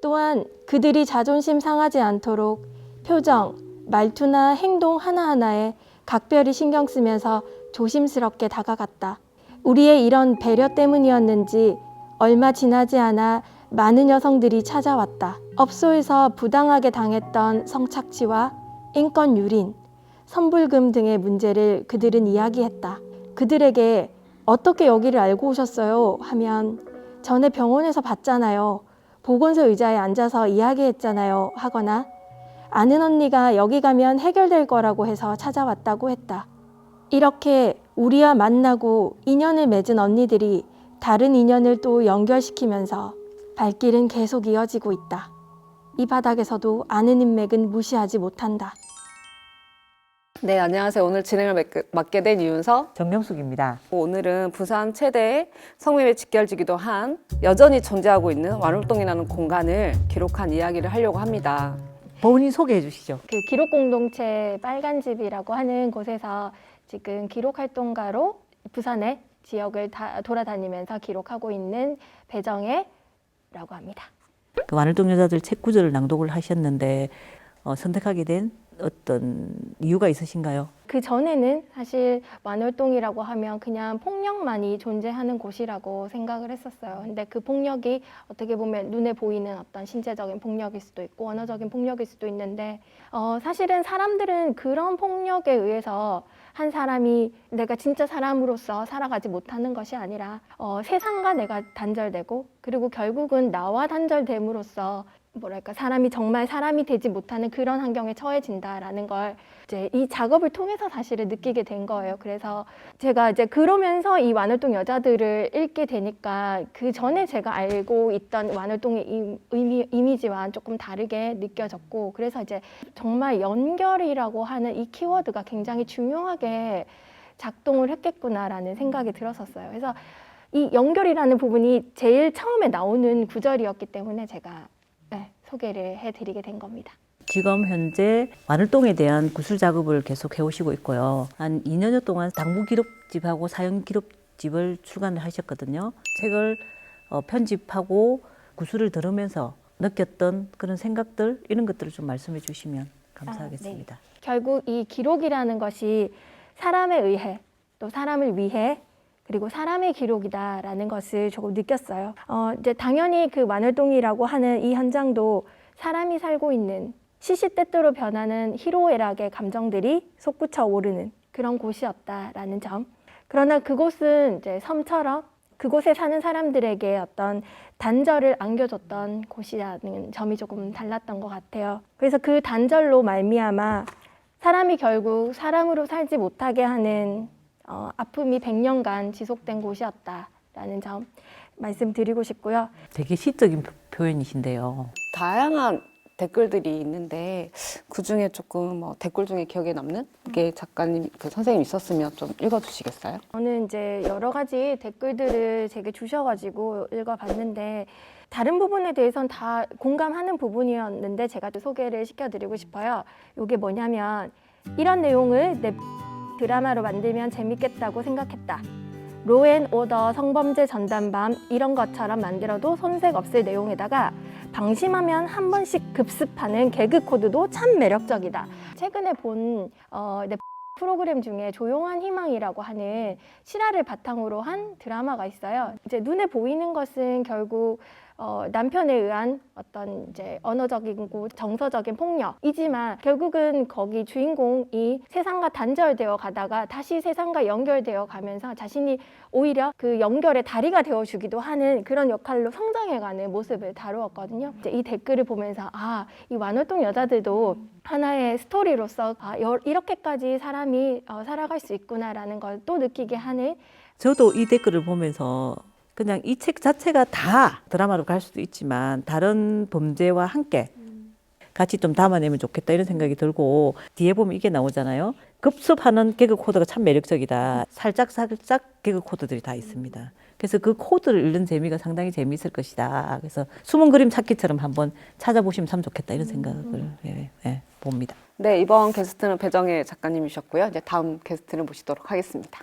또한 그들이 자존심 상하지 않도록 표정, 말투나 행동 하나하나에 각별히 신경 쓰면서 조심스럽게 다가갔다. 우리의 이런 배려 때문이었는지 얼마 지나지 않아 많은 여성들이 찾아왔다. 업소에서 부당하게 당했던 성착취와 인권 유린, 선불금 등의 문제를 그들은 이야기했다. 그들에게 어떻게 여기를 알고 오셨어요? 하면 전에 병원에서 봤잖아요. 보건소 의자에 앉아서 이야기했잖아요. 하거나 아는 언니가 여기 가면 해결될 거라고 해서 찾아왔다고 했다. 이렇게 우리와 만나고 인연을 맺은 언니들이 다른 인연을 또 연결시키면서 발길은 계속 이어지고 있다. 이 바닥에서도 아는 인맥은 무시하지 못한다. 네, 안녕하세요. 오늘 진행을 맡게- 맡게 된 이윤서. 정명숙입니다. 오늘은 부산 최대의 성매매 직결지기도 한 여전히 존재하고 있는 완월동이라는 공간을 기록한 이야기를 하려고 합니다. 본인 소개해 주시죠. 그 기록 공동체 빨간 집이라고 하는 곳에서 지금 기록 활동가로 부산의 지역을 다 돌아다니면서 기록하고 있는 배정혜라고 합니다. 그 완월동 여자들 책 구절을 낭독을 하셨는데 어, 선택하게 된 어떤 이유가 있으신가요? 그 전에는 사실 완월동이라고 하면 그냥 폭력만이 존재하는 곳이라고 생각을 했었어요. 근데 그 폭력이 어떻게 보면 눈에 보이는 어떤 신체적인 폭력일 수도 있고 언어적인 폭력일 수도 있는데 어, 사실은 사람들은 그런 폭력에 의해서 한 사람이 내가 진짜 사람으로서 살아가지 못하는 것이 아니라 어, 세상과 내가 단절되고 그리고 결국은 나와 단절됨으로써 뭐랄까 사람이 정말 사람이 되지 못하는 그런 환경에 처해진다라는 걸 이제 이 작업을 통해서 사실은 느끼게 된 거예요. 그래서 제가 이제 그러면서 이 완월동 여자들을 읽게 되니까 그 전에 제가 알고 있던 완월동의 이- 의미, 이미지와 조금 다르게 느껴졌고 그래서 이제 정말 연결이라고 하는 이 키워드가 굉장히 중요하게 작동을 했겠구나라는 생각이 들었었어요. 그래서 이 연결이라는 부분이 제일 처음에 나오는 구절이었기 때문에 제가 네, 소개를 해드리게 된 겁니다. 지금 현재 완월동에 대한 구술 작업을 계속 해오시고 있고요. 한 2년여 동안 당부 기록집하고 사연 기록집을 출간을 하셨거든요. 책을 어, 편집하고 구술을 들으면서 느꼈던 그런 생각들 이런 것들을 좀 말씀해 주시면 감사하겠습니다. 결국 이 기록이라는 것이 사람에 의해 또 사람을 위해 그리고 사람의 기록이다라는 것을 조금 느꼈어요. 어, 이제 당연히 그 마늘동이라고 하는 이 현장도 사람이 살고 있는 시시때때로 변하는 희로애락의 감정들이 솟구쳐 오르는 그런 곳이었다라는 점. 그러나 그곳은 이제 섬처럼 그곳에 사는 사람들에게 어떤 단절을 안겨줬던 곳이라는 점이 조금 달랐던 것 같아요. 그래서 그 단절로 말미암아 사람이 결국 사람으로 살지 못하게 하는 어, 아픔이 100년간 지속된 곳이었다라는 점 말씀드리고 싶고요. 되게 시적인 표- 표현이신데요. 다양한 댓글들이 있는데 그 중에 조금 뭐 댓글 중에 기억에 남는 게 작가님, 그 선생님 있었으면 좀 읽어주시겠어요? 저는 이제 여러 가지 댓글들을 제게 주셔가지고 읽어봤는데 다른 부분에 대해서는 다 공감하는 부분이었는데 제가 또 소개를 시켜드리고 싶어요. 이게 뭐냐면 이런 내용을 내 드라마로 만들면 재밌겠다고 생각했다. 로앤 오더 성범죄 전담반 이런 것처럼 만들어도 손색 없을 내용에다가 방심하면 한 번씩 급습하는 개그 코드도 참 매력적이다. 최근에 본 어, 넷 프로그램 중에 조용한 희망이라고 하는 실화를 바탕으로 한 드라마가 있어요. 이제 눈에 보이는 것은 결국 어, 남편에 의한 어떤 이제 언어적이고 정서적인 폭력이지만 결국은 거기 주인공이 세상과 단절되어 가다가 다시 세상과 연결되어 가면서 자신이 오히려 그 연결의 다리가 되어 주기도 하는 그런 역할로 성장해가는 모습을 다루었거든요. 이제 이 댓글을 보면서 아, 이 완월동 여자들도 하나의 스토리로서 아, 여- 이렇게까지 사람이 어, 살아갈 수 있구나라는 걸 또 느끼게 하는 저도 이 댓글을 보면서 그냥 이 책 자체가 다 드라마로 갈 수도 있지만 다른 범죄와 함께 같이 좀 담아내면 좋겠다 이런 생각이 들고 뒤에 보면 이게 나오잖아요. 급습하는 개그 코드가 참 매력적이다. 살짝 살짝 개그 코드들이 다 있습니다. 그래서 그 코드를 읽는 재미가 상당히 재미있을 것이다. 그래서 숨은 그림 찾기처럼 한번 찾아보시면 참 좋겠다 이런 생각을 예, 예, 봅니다. 네, 이번 게스트는 배정혜 작가님이셨고요. 이제 다음 게스트를 모시도록 하겠습니다.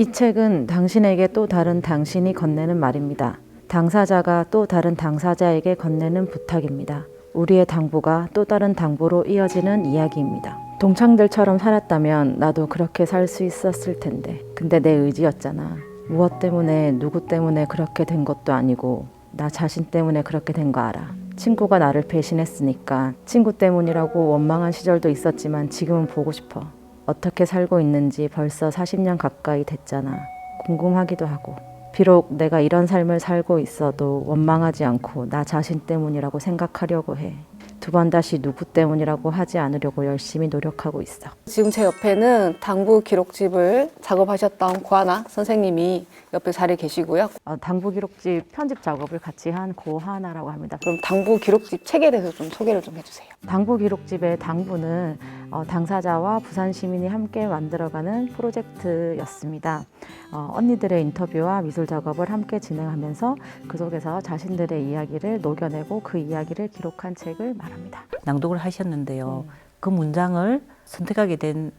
이 책은 당신에게 또 다른 당신이 건네는 말입니다. 당사자가 또 다른 당사자에게 건네는 부탁입니다. 우리의 당부가 또 다른 당부로 이어지는 이야기입니다. 동창들처럼 살았다면 나도 그렇게 살 수 있었을 텐데. 근데 내 의지였잖아. 무엇 때문에 누구 때문에 그렇게 된 것도 아니고 나 자신 때문에 그렇게 된 거 알아. 친구가 나를 배신했으니까 친구 때문이라고 원망한 시절도 있었지만 지금은 보고 싶어. 어떻게 살고 있는지 벌써 40년 가까이 됐잖아. 궁금하기도 하고. 비록 내가 이런 삶을 살고 있어도 원망하지 않고 나 자신 때문이라고 생각하려고 해. 두 번 다시 누구 때문이라고 하지 않으려고 열심히 노력하고 있어. 지금 제 옆에는 당부 기록집을 작업하셨던 고하나 선생님이 옆에 자리에 계시고요. 어, 당부 기록집 편집 작업을 같이 한 고하나라고 합니다. 그럼 당부 기록집 책에 대해서 좀 소개를 좀 해주세요. 당부 기록집의 당부는 어, 당사자와 부산 시민이 함께 만들어가는 프로젝트였습니다. 어, 언니들의 인터뷰와 미술 작업을 함께 진행하면서 그 속에서 자신들의 이야기를 녹여내고 그 이야기를 기록한 책을 말합니다. 낭독을 하셨는데요. 그 문장을 선택하게 된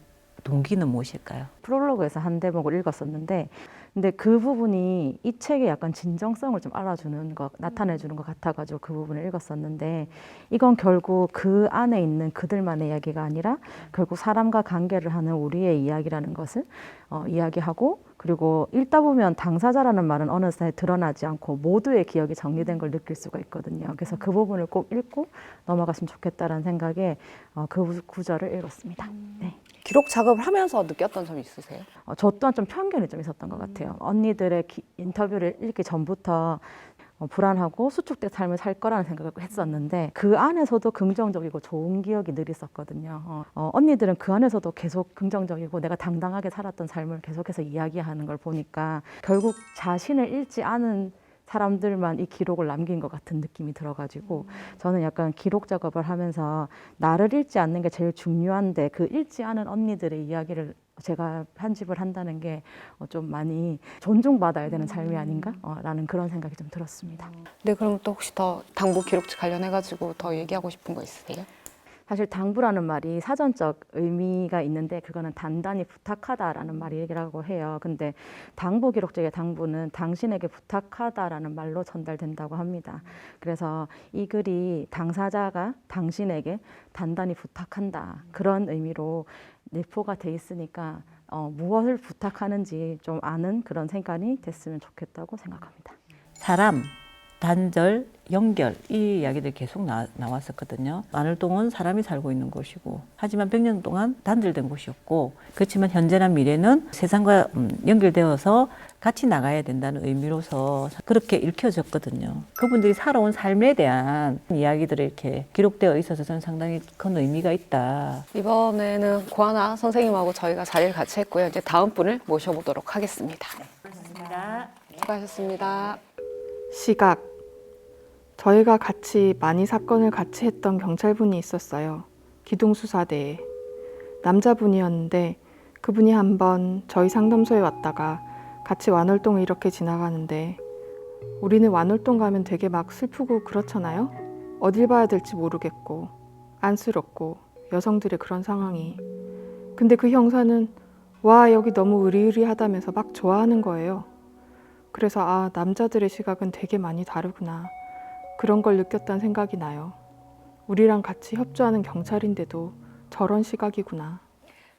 동기는 무엇일까요? 프롤로그에서 한 대목을 읽었었는데 근데 그 부분이 이 책의 약간 진정성을 좀 알아주는 것 나타내주는 것 같아가지고 그 부분을 읽었었는데 이건 결국 그 안에 있는 그들만의 이야기가 아니라 결국 사람과 관계를 하는 우리의 이야기라는 것을 어, 이야기하고 그리고 읽다 보면 당사자라는 말은 어느 새 드러나지 않고 모두의 기억이 정리된 걸 느낄 수가 있거든요. 그래서 그 부분을 꼭 읽고 넘어갔으면 좋겠다라는 생각에 어, 그 구절을 읽었습니다. 네. 기록 작업을 하면서 느꼈던 점이 있으세요? 어, 저 또한 좀 편견이 좀 있었던 것 같아요. 언니들의 기- 인터뷰를 읽기 전부터 어, 불안하고 수축된 삶을 살 거라는 생각을 했었는데 그 안에서도 긍정적이고 좋은 기억이 늘 있었거든요. 어, 어, 언니들은 그 안에서도 계속 긍정적이고 내가 당당하게 살았던 삶을 계속해서 이야기하는 걸 보니까 결국 자신을 잃지 않은 사람들만 이 기록을 남긴 것 같은 느낌이 들어가지고 저는 약간 기록 작업을 하면서 나를 잃지 않는 게 제일 중요한데 그 잃지 않은 언니들의 이야기를 제가 편집을 한다는 게 어, 좀 많이 존중받아야 되는 삶이 아닌가라는 그런 생각이 좀 들었습니다. 네, 그럼 또 혹시 더 당부 기록집 관련해가지고 더 얘기하고 싶은 거 있으세요? 사실 당부라는 말이 사전적 의미가 있는데 그거는 단단히 부탁하다라는 말이라고 해요. 근데 당부 기록적의 당부는 당신에게 부탁하다라는 말로 전달된다고 합니다. 그래서 이 글이 당사자가 당신에게 단단히 부탁한다 그런 의미로 내포가 돼 있으니까 어, 무엇을 부탁하는지 좀 아는 그런 생각이 됐으면 좋겠다고 생각합니다. 사람, 단절, 연결 이 이야기들이 계속 나, 나왔었거든요. 마늘동은 사람이 살고 있는 곳이고 하지만 100년 동안 단절된 곳이었고 그렇지만 현재나 미래는 세상과 음, 연결되어서 같이 나가야 된다는 의미로서 그렇게 읽혀졌거든요. 그분들이 살아온 삶에 대한 이야기들이 이렇게 기록되어 있어서 저는 상당히 큰 의미가 있다. 이번에는 고하나 선생님하고 저희가 자리를 같이 했고요. 이제 다음 분을 모셔보도록 하겠습니다. 수고하셨습니다. 시각. 저희가 같이 많이 사건을 같이 했던 경찰분이 있었어요. 기동수사대에. 남자분이었는데 그분이 한번 저희 상담소에 왔다가 같이 완월동을 이렇게 지나가는데 우리는 완월동 가면 되게 막 슬프고 그렇잖아요? 어딜 봐야 될지 모르겠고 안쓰럽고 여성들의 그런 상황이. 근데 그 형사는 와, 여기 너무 으리으리하다면서 막 좋아하는 거예요. 그래서 아, 남자들의 시각은 되게 많이 다르구나. 그런 걸 느꼈다는 생각이 나요. 우리랑 같이 협조하는 경찰인데도 저런 시각이구나.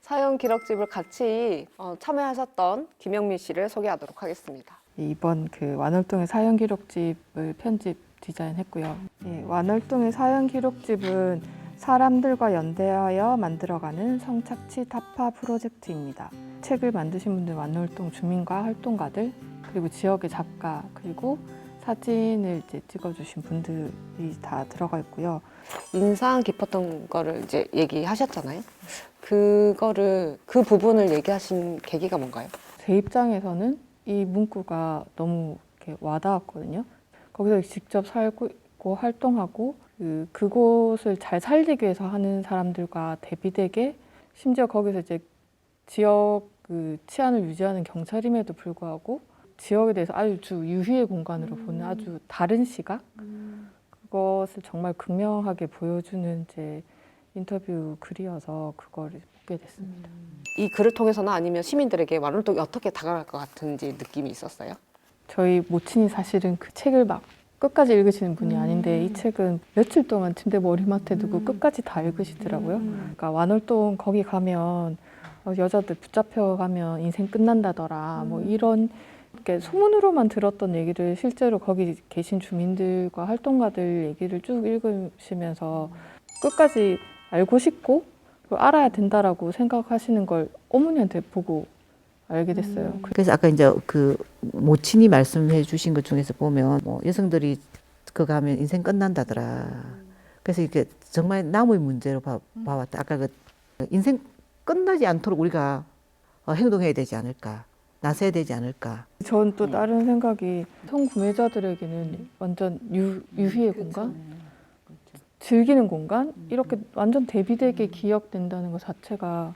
사연 기록집을 같이 어, 참여하셨던 김영민 씨를 소개하도록 하겠습니다. 이번 그 완월동의 사연 기록집을 편집 디자인했고요. 예, 완월동의 사연 기록집은 사람들과 연대하여 만들어가는 성착취 타파 프로젝트입니다. 책을 만드신 분들 완월동 주민과 활동가들 그리고 지역의 작가 그리고 사진을 이제 찍어주신 분들이 다 들어가 있고요. 인상 깊었던 거를 이제 얘기하셨잖아요. 그거를 그 부분을 얘기하신 계기가 뭔가요? 제 입장에서는 이 문구가 너무 이렇게 와닿았거든요. 거기서 직접 살고 활동하고 그 그곳을 잘 살리기 위해서 하는 사람들과 대비되게 심지어 거기서 이제 지역 그 치안을 유지하는 경찰임에도 불구하고 지역에 대해서 아주 주 유희의 공간으로 보는 아주 다른 시각 그것을 정말 극명하게 보여주는 이제 인터뷰 글이어서 그걸 보게 됐습니다. 이 글을 통해서나 아니면 시민들에게 완월동이 어떻게 다가갈 것 같은지 느낌이 있었어요? 저희 모친이 사실은 그 책을 막 끝까지 읽으시는 분이 아닌데 이 책은 며칠 동안 침대 머리맡에 두고 끝까지 다 읽으시더라고요. 그러니까 완월동 거기 가면 어, 여자들 붙잡혀 가면 인생 끝난다더라. 뭐 이런 소문으로만 들었던 얘기를 실제로 거기 계신 주민들과 활동가들 얘기를 쭉 읽으시면서 끝까지 알고 싶고 알아야 된다라고 생각하시는 걸 어머니한테 보고 알게 됐어요. 그래서 아까 이제 그 모친이 말씀해 주신 것 중에서 보면 뭐 여성들이 그 가면 인생 끝난다더라. 그래서 이게 정말 남의 문제로 봐, 봐왔다. 아까 그 인생 끝나지 않도록 우리가 어, 행동해야 되지 않을까. 나서야 되지 않을까. 전 또 다른 생각이 성구매자들에게는 완전 유, 유희의 공간? 즐기는 공간? 이렇게 완전 대비되게 기억된다는 것 자체가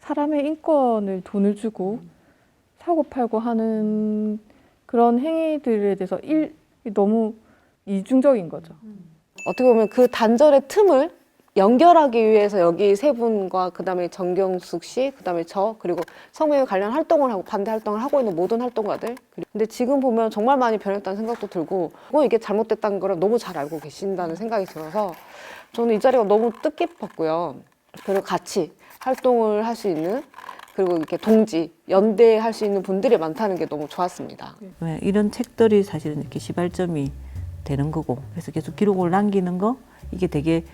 사람의 인권을 돈을 주고 사고 팔고 하는 그런 행위들에 대해서 일, 너무 이중적인 거죠. 어떻게 보면 그 단절의 틈을 연결하기 위해서 여기 세 분과 그다음에 정경숙 씨, 그다음에 저 그리고 성매매 관련 활동을 하고 반대 활동을 하고 있는 모든 활동가들. 근데 지금 보면 정말 많이 변했다는 생각도 들고, 뭐 이게 잘못됐다는 걸 너무 잘 알고 계신다는 생각이 들어서 저는 이 자리가 너무 뜻깊었고요. 그리고 같이 활동을 할 수 있는 그리고 이렇게 동지 연대할 수 있는 분들이 많다는 게 너무 좋았습니다. 왜 이런 책들이 사실은 이렇게 시발점이 되는 거고 그래서 계속 기록을 남기는 거 이게 되게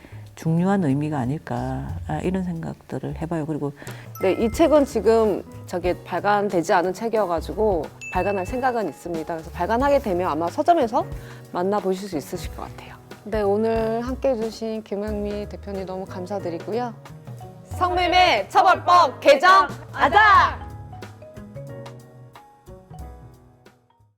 중요한 의미가 아닐까 아, 이런 생각들을 해봐요. 그리고 네, 이 책은 지금 저게 발간되지 않은 책이어가지고 발간할 생각은 있습니다. 그래서 발간하게 되면 아마 서점에서 만나보실 수 있으실 것 같아요. 네, 오늘 함께 해주신 김영미 대표님 너무 감사드리고요. 성매매 처벌법 개정 하자!